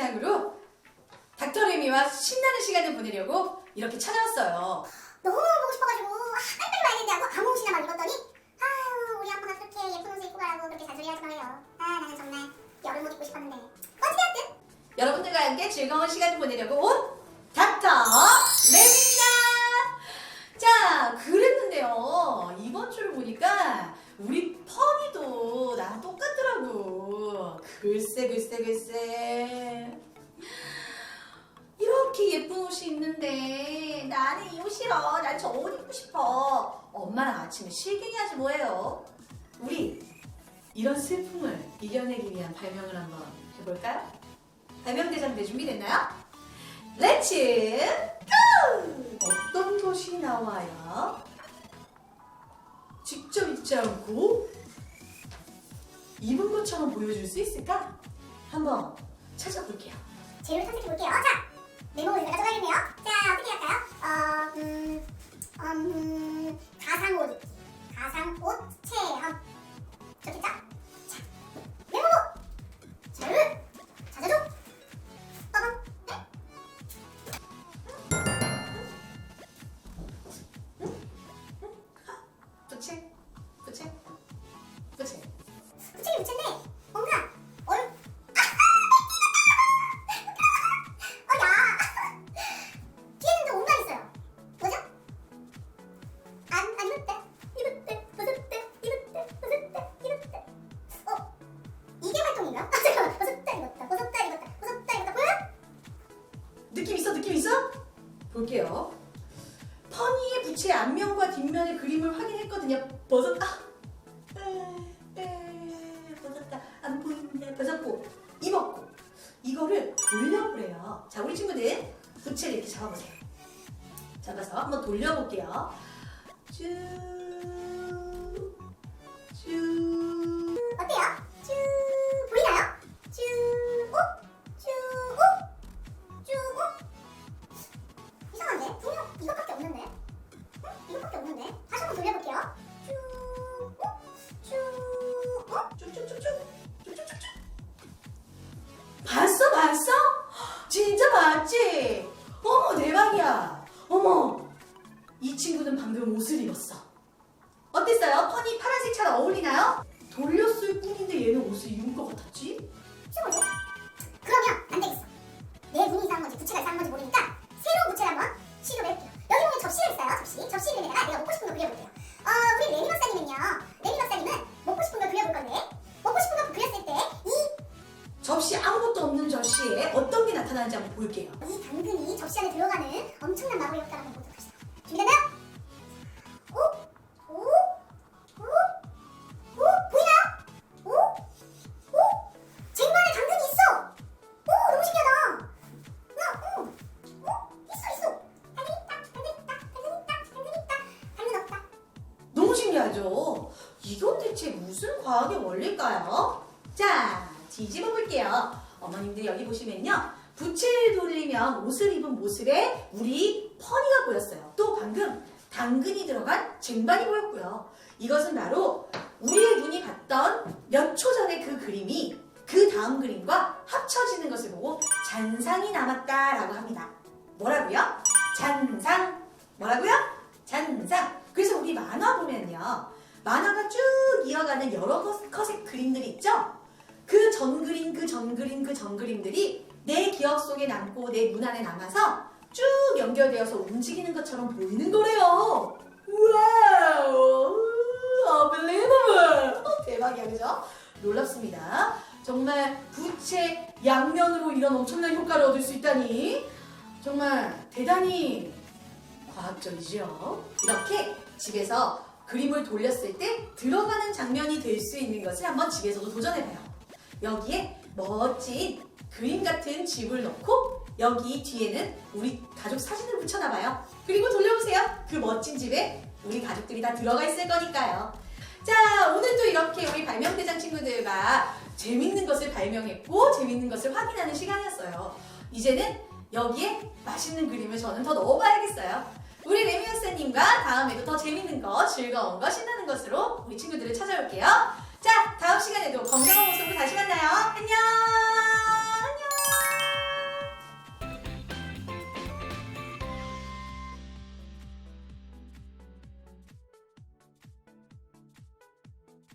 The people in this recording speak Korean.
발명대장으로 닥터레미와 신나는 시간을 보내려고 이렇게 찾아왔어요. 너무너무 보고 싶어가지고 아, 빨리빨리 와야 하고 아무 옷이나 막 입었더니 아유 우리 엄마가 그렇게 예쁜 옷을 입고 가라고 그렇게 잔소리 하지 말아요 아 나는 정말 여름 옷 입고 싶었는데 어찌되었든 여러분들과 함께 즐거운 시간을 보내려고 온 닥터 레미입니다. 자, 그랬는데요. 이번 주를 보니까 우리 펑이도 나랑 똑같더라고. 글쎄, 글쎄, 글쎄. 이렇게 예쁜 옷이 있는데 나는 이 옷 싫어. 난 저 옷 입고 싶어. 엄마랑 아침에 실갱이 하지 뭐예요. 우리 이런 슬픔을 이겨내기 위한 발명을 한번 해볼까요? 발명대장대 준비됐나요? 렛츠 고! 어떤 것이 나와야 직접 입지 않고 입은 것처럼 보여줄 수 있을까? 한번 찾아볼게요. 재료를 선택해 볼게요 자 네모를 내가 가져가야겠네요 자 어떻게 할까요? 어, 음, 음, 가상 옷 입기 가상 옷 부채 앞면과 뒷면의 그림을 확인했거든요. 벗었다. 벗었다. 안 보인다. 벗었고, 입었고. 이거를 돌려보래요. 자, 우리 친구들 부채를 이렇게 잡아보세요. 잡아서 한번 돌려볼게요. 쭉, 쭉. 어머 이 친구는 방금 옷을 입었어 어땠어요? 퍼니 파란색 잘 어울리나요? 돌렸을 뿐인데 얘는 옷을 입은 것 같았지? 쉬워져? 그러면 안 되겠어 내 눈이 이상한 건지 부채가 이상한 건지 모르니까 새로운 부채를 한번 시도를 해볼게요 여기 보면 접시가 있어요 접시 접시 위에다가 내가 먹고 싶은 거 그려볼게요 어 우리 레미 박사님은요 나타나는지 한번 볼게요 이 당근이 접시 안에 들어가는 엄청난 마법의 효과를 한번 보도록 하시죠. 준비됐나요? 오? 오? 오? 오? 보이나요? 오? 오? 쟁반에 당근이 있어! 오! 너무 신기하다! 야, 오! 오? 있어, 있어! 당근 있다! 당근 있다! 당근 있다! 당근 있다! 당근 없다! 너무 신기하죠? 이건 대체 무슨 과학의 원리일까요? 자, 뒤집어 볼게요. 어머님들 여기 보시면요. 부채를 돌리면 옷을 입은 모습에 우리 퍼니가 보였어요. 또 방금 당근이 들어간 쟁반이 보였고요. 이것은 바로 우리의 눈이 봤던 몇 초 전의 그 그림이 그 다음 그림과 합쳐지는 것을 보고 잔상이 남았다라고 합니다. 뭐라고요? 잔상. 뭐라고요? 잔상. 그래서 우리 만화 보면요. 만화가 쭉 이어가는 여러 컷- 컷의 그림들이 있죠? 그 전 그림, 그 전 그림, 그 전 그림들이 내 기억 속에 남고 내 눈 안에 남아서 쭉 연결되어서 움직이는 것처럼 보이는 거래요. 와우! unbelievable! 어, 대박이야, 그죠? 놀랍습니다. 정말 부채 양면으로 이런 엄청난 효과를 얻을 수 있다니 정말 대단히 과학적이죠. 이렇게 집에서 그림을 돌렸을 때 들어가는 장면이 될 수 있는 것을 한번 집에서도 도전해봐요. 여기에 멋진 그림 같은 집을 넣고 여기 뒤에는 우리 가족 사진을 붙여놔봐요. 그리고 돌려보세요. 그 멋진 집에 우리 가족들이 다 들어가 있을 거니까요. 자, 오늘도 이렇게 우리 발명대장 친구들과 재밌는 것을 발명했고 재밌는 것을 확인하는 시간이었어요. 이제는 여기에 맛있는 그림을 저는 더 넣어봐야겠어요. 우리 레미 선생님과 다음에도 더 재밌는 거, 즐거운 거, 신나는 것으로 우리 친구들을 찾아올게요. 자, 다음 시간에도 건강한 모습으로 다시 만나요. 안녕!